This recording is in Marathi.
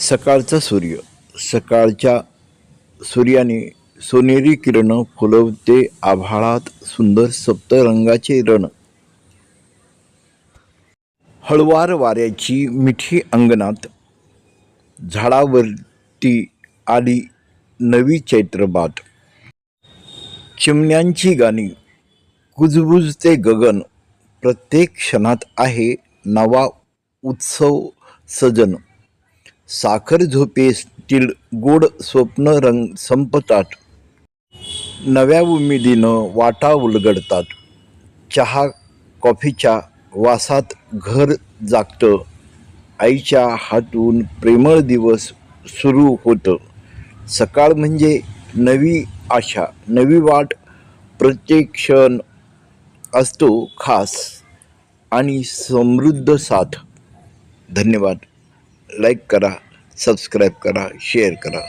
सकाळचा सूर्य. सकाळच्या सूर्याने सोनेरी किरण फुलवते आभाळात सुंदर सप्तरंगाचे रण. हळवार वाऱ्याची मिठी अंगणात झाडावरती आली नवी चैत्रबात चिमण्यांची गाणी कुजबुजते गगन प्रत्येक क्षणात आहे नवा उत्सव सजन. साखर झोपेतील गोड स्वप्न रंग संपतात. नव्या उमेदीनं वाटा उलगडतात. चहा कॉफीच्या वासात घर जागतं. आईच्या हातून प्रेमळ दिवस सुरू होतं. सकाळ म्हणजे नवी आशा नवी वाट प्रत्येक क्षण असतो खास आणि समृद्ध साथ. धन्यवाद. लाईक करा सबस्क्राईब करा शेअर करा.